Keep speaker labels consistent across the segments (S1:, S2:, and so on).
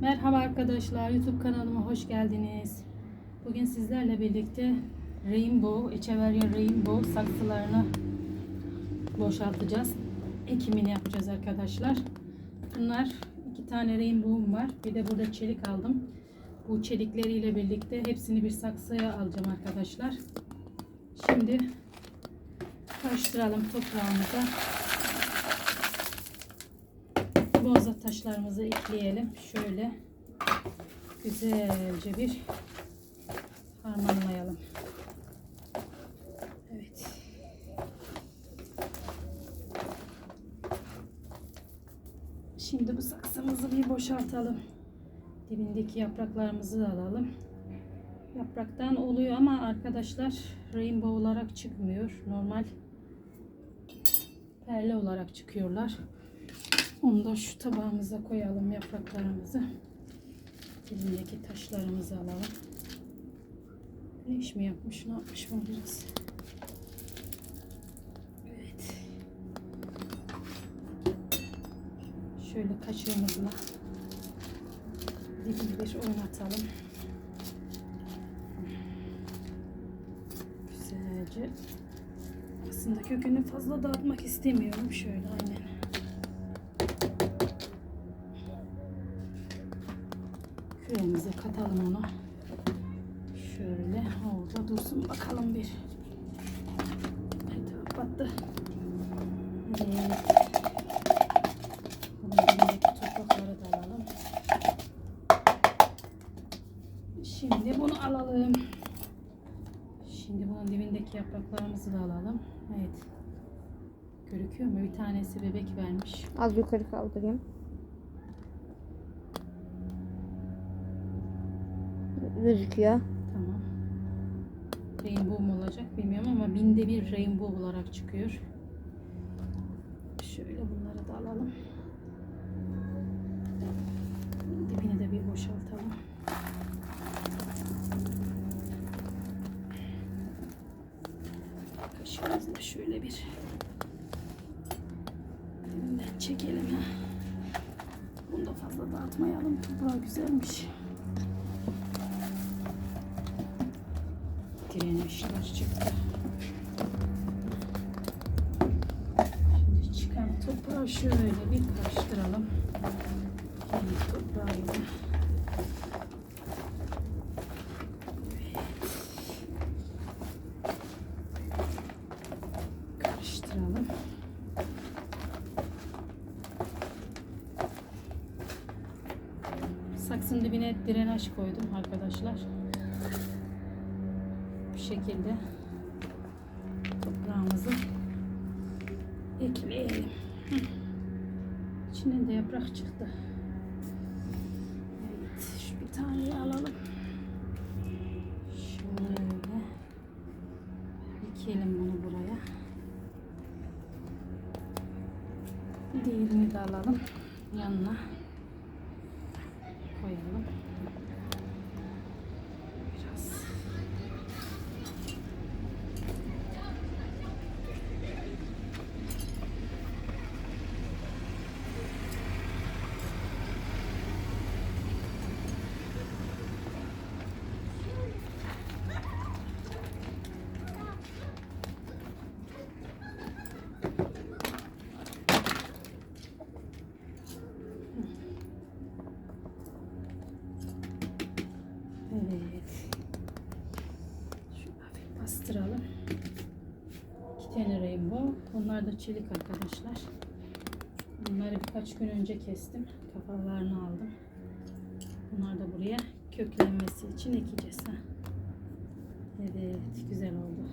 S1: Merhaba arkadaşlar, YouTube kanalıma hoş geldiniz. Bugün sizlerle birlikte Rainbow, Echeveria Rainbow saksılarını boşaltacağız. Ekimini yapacağız arkadaşlar. Bunlar iki tane Rainbow'um var. Bir de burada çelik aldım. Bu çelikleriyle birlikte hepsini bir saksıya alacağım arkadaşlar. Şimdi karıştıralım toprağımıza. Boza taşlarımızı ekleyelim. Şöyle güzelce bir harmanlayalım. Evet. Şimdi bu saksımızı bir boşaltalım. Dibindeki yapraklarımızı da alalım. Yapraktan oluyor ama arkadaşlar rainbow olarak çıkmıyor. Normal perle olarak çıkıyorlar. Onu da şu tabağımıza koyalım yapraklarımızı. Dibindeki taşlarımızı alalım. Ne iş mi yapmış? Ne yapmış bu biraz? Evet. Şöyle kaşığımızla dibini bir oynatalım. Güzelce. Aslında kökünü fazla dağıtmak istemiyorum. Şöyle aynen. Küremize katalım onu. Şöyle orada dursun bakalım bir. Evet, battı. Evet. Şimdi bunu alalım. Şimdi bunun dibindeki yapraklarımızı da alalım. Evet. Görüküyor mu? Bir tanesi bebek vermiş.
S2: Az yukarı kaldırayım. Gözüküyor.
S1: Tamam. Rainbow mu olacak bilmiyorum ama binde bir rainbow olarak çıkıyor. Şöyle bunları da alalım. Dibini de bir boşaltalım. Kaşığımızla şöyle bir dibinden çekelim. Bunu da fazla dağıtmayalım. Toprağı güzelmiş. Direnmişler çıktı. Şimdi çıkan toprağı şöyle bir karıştıralım. Kendi toprağıyla. Evet. Karıştıralım. Saksın dibine direnaj koydum arkadaşlar şekilde toprağımızı ekleyelim. İçinden de yaprak çıktı. Evet, şu bir taneyi alalım. Şöyle ekelim bunu buraya. Diğerini de alalım yanına koyalım. Biraz Evet. Şöyle hafif bastıralım. İki tane rainbow. Bunlar da çelik arkadaşlar. Bunları birkaç gün önce kestim. Kafalarını aldım. Bunlar da buraya köklenmesi için ekeceğiz. Ha. Evet, güzel oldu.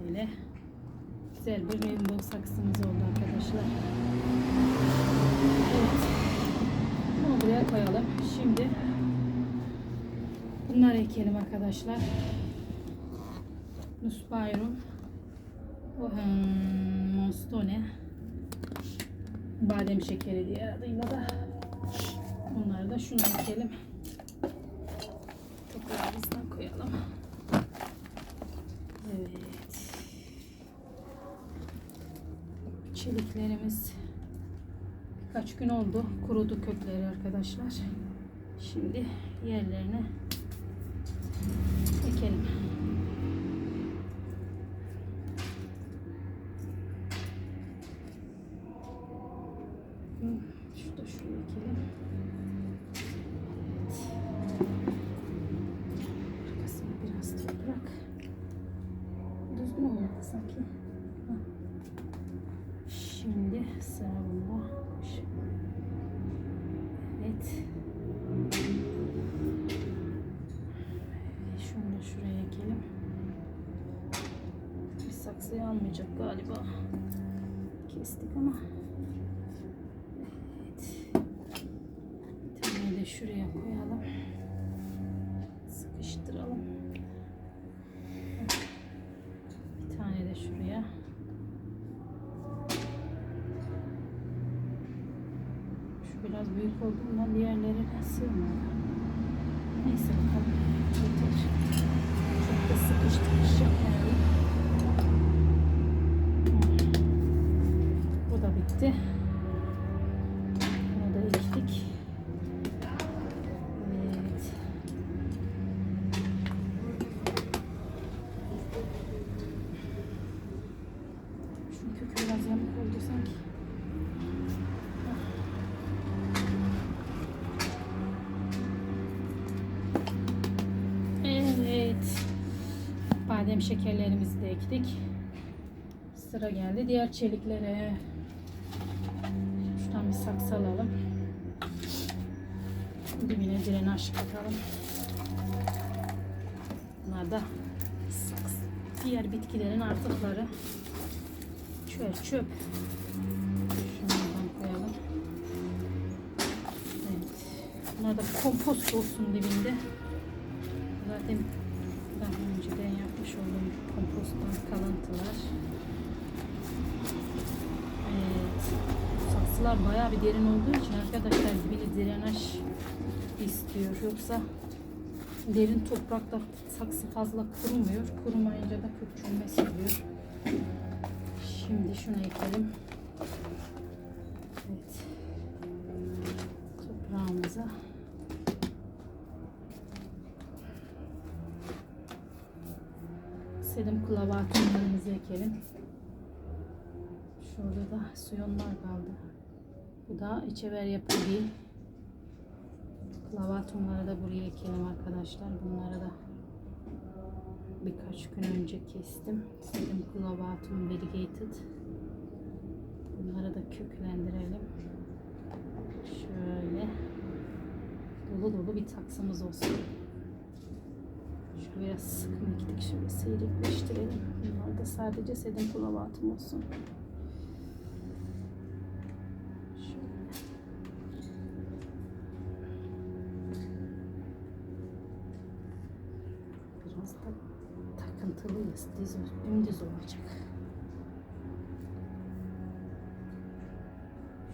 S1: Böyle güzel bir rainbow saksımız oldu arkadaşlar. Evet. Bunu buraya koyalım. Şimdi Bunları ekelim arkadaşlar. Nuspyrum. Monstone. Badem şekeri diye adıyla da. Bunları da şunu ekelim. Toprağımızdan koyalım. Evet. Çeliklerimiz Birkaç gün oldu. Kurudu kökleri arkadaşlar. Şimdi yerlerine ekelim. Hı, Şurada şuraya ekelim. Arkasına biraz toprak. Düzgün olmadı sanki. Hah. Şimdi sıra bunda. Evet. Şunu da şuraya ekelim. Bir saksıyı almayacak galiba. Kestik ama. Evet. Bir tane de şuraya koyalım. Sıkıştıralım. Bir tane de şuraya. Şu biraz büyük olduğundan diğerlerine sığmadı. Neyse bakalım. Yeter. Çok da sıkıştırmış yapmayalım. Biraz yamuk oldu sanki. Evet. Badem şekerlerimizi de ektik. Sıra geldi diğer çeliklere. Şuradan bir saksı alalım. Dibine drenaj katalım. Bunlar da. Diğer bitkilerin artıkları. Çöp çöp. Şunlardan koyalım. Evet. Bunlar da kompost olsun dibinde. Zaten daha önceden yapmış olduğum komposttan kalıntılar. Evet. Saksılar bayağı bir derin olduğu için arkadaşlar dibini drenaj istiyor. Yoksa derin toprakta saksı fazla kurumuyor. Kurumayınca da kök çürümesi oluyor. Şimdi şunu ekelim. Evet. Toprağımıza selim klavatımlarımızı ekelim. Şurada da suyonlar kaldı. Bu da içever yapı değil. Klavatumları da buraya ekelim arkadaşlar. Bunları da birkaç gün önce kestim. Selim klavatum variegated. Bunları da köklendirelim. Şöyle dolu dolu bir taksımız olsun. Şöyle biraz sıkı ektik. Şöyle seyrekleştirelim. Bunlar da sadece sedim kulavatım olsun. Biraz da takıntılıyız. Diz, dümdüz olacak.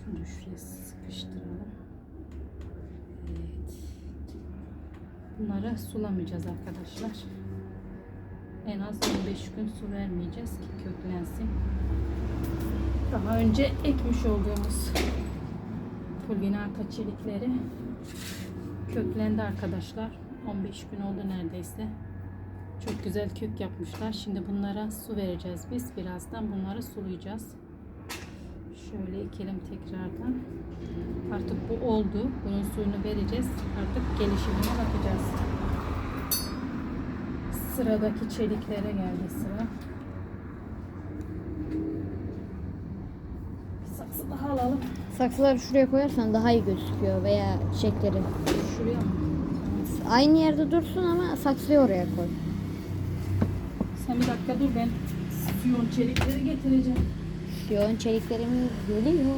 S1: Şunu şuraya sıkıştıralım. Evet. Bunları sulamayacağız arkadaşlar. En az 15 gün su vermeyeceğiz ki köklensin. Daha önce ekmiş olduğumuz pulvinata çelikleri köklendi arkadaşlar. 15 gün oldu neredeyse. Çok güzel kök yapmışlar. Şimdi bunlara su vereceğiz biz. Birazdan bunları sulayacağız. Şöyle ekelim tekrardan. Artık bu oldu. Bunun suyunu vereceğiz. Artık gelişimine bakacağız. Sıradaki çeliklere geldi sıra. Bir saksı daha alalım.
S2: Saksıları şuraya koyarsan daha iyi gözüküyor veya çiçekleri.
S1: Şuraya mı?
S2: Aynı yerde dursun ama saksıyı oraya koy.
S1: Sen bir dakika dur ben siyon çelikleri getireceğim.
S2: Yoğun çeliklerimiz geliyor.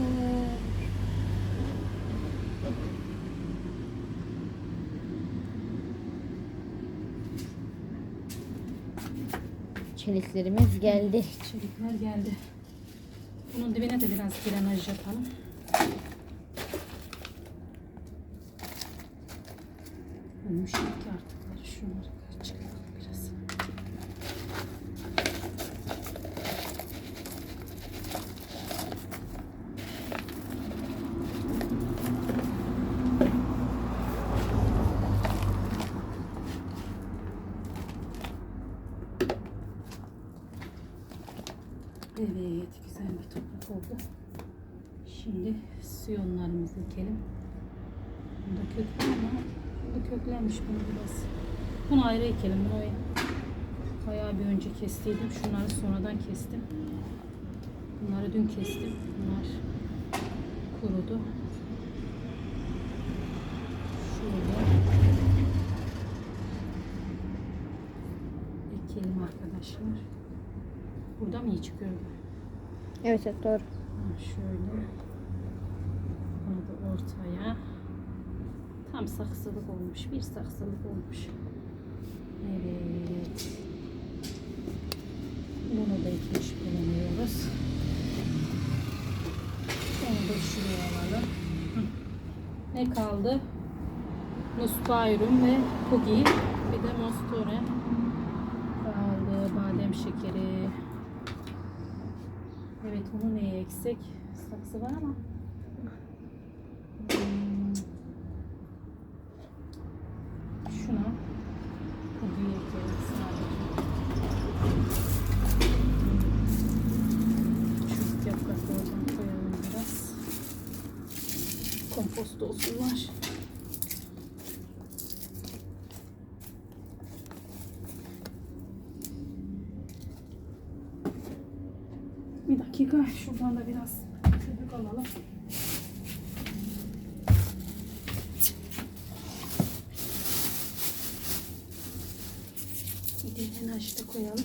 S2: Çeliklerimiz geldi.
S1: Çelikler geldi. Bunun dibine de biraz grenaj yapalım. Ki artıkları şunları çıkaralım biraz. Evet, güzel bir toprak oldu. Şimdi siyonlarımızı dikelim. Bunda kök var ama bunda köklenmiş bunu biraz. Bunu ayrı ekelim. Bunu bayağı bir önce kestiydim. Şunları sonradan kestim. Bunları dün kestim. Bunlar kurudu. Şöyle ekelim arkadaşlar. Burada mı iyi çıkıyor?
S2: Evet evet doğru.
S1: Ha, şöyle. Bunu da ortaya. Tam saksılık olmuş. Bir saksılık olmuş. Evet. Bunu da ekmiş bulunuyoruz. Onu da şuraya alalım. Ne kaldı? Nuspayrum ve Pugi. Bir de Mostore kaldı. Badem şekeri. Evet onu neye eksik? Saksı var ama. Hmm. Şuna yapraklardan koyalım biraz. Kompost olsunlar. Bir dakika şuradan da biraz köpük alalım. Diğerini açta koyalım.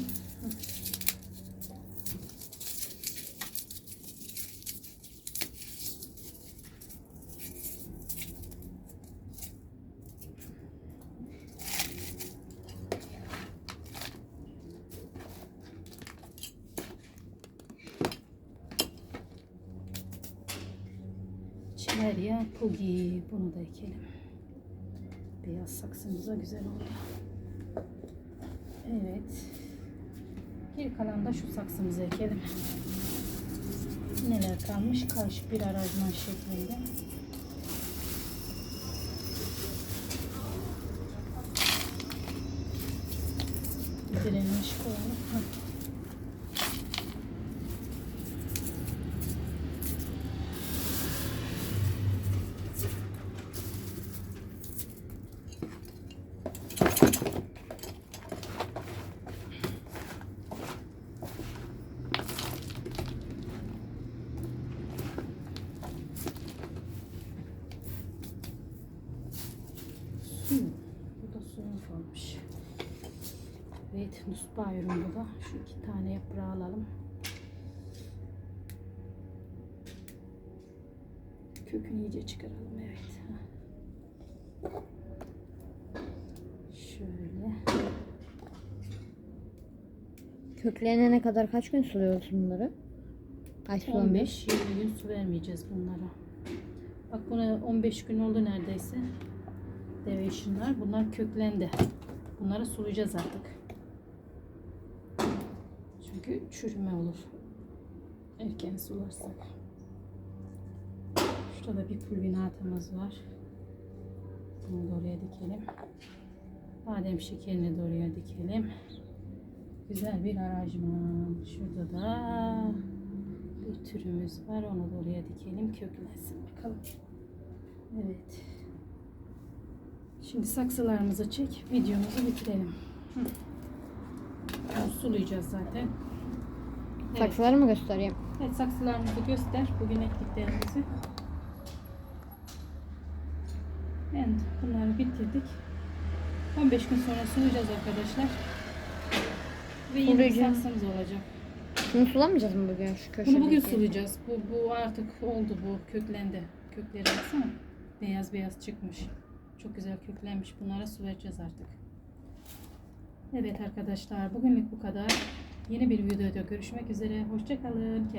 S1: Çilerya Pugi. Bunu da ekelim. Beyaz saksımıza güzel oldu. Evet. Geri kalan da şu saksımızı ekelim. Neler kalmış? Karışık bir aranjman şeklinde. Direnmiş koyalım. Heh. Su. Bu da suyun kalmış. Ürün bu da. Şu iki tane yaprağı alalım. Kökünü iyice çıkaralım. Evet. Şöyle.
S2: Köklenene kadar kaç gün suluyoruz bunları? Ay sulamıyoruz.
S1: 15-20 gün su vermeyeceğiz bunlara. Bak buna 15 gün oldu neredeyse. Deve şunlar. Bunlar köklendi. Bunları sulayacağız artık. Çünkü çürüme olur. Erken sularsak. Şurada bir pulvinatımız var. Bunu da oraya dikelim. Badem şekerini de oraya dikelim. Güzel bir aranjman. Şurada da bir türümüz var. Onu da oraya dikelim. Köklensin bakalım. Evet. Şimdi saksılarımızı çek. Videomuzu bitirelim. Hı. Bunu sulayacağız zaten. Evet.
S2: Saksıları mı göstereyim?
S1: Evet saksılarımızı göster. Bugün ektiklerimizi. Evet bunları bitirdik. 15 gün sonra sulayacağız arkadaşlar. Ve yeni bir saksımız olacak.
S2: Şunu sulamayacağız mı bugün şu köşedeki?
S1: Bunu bugün sulayacağız. Bu, bu artık oldu bu köklendi. Kökleri baksana. Beyaz beyaz çıkmış. Çok güzel köklenmiş. Bunlara su vereceğiz artık. Evet arkadaşlar bugünlük bu kadar. Yeni bir videoda görüşmek üzere. Hoşçakalın.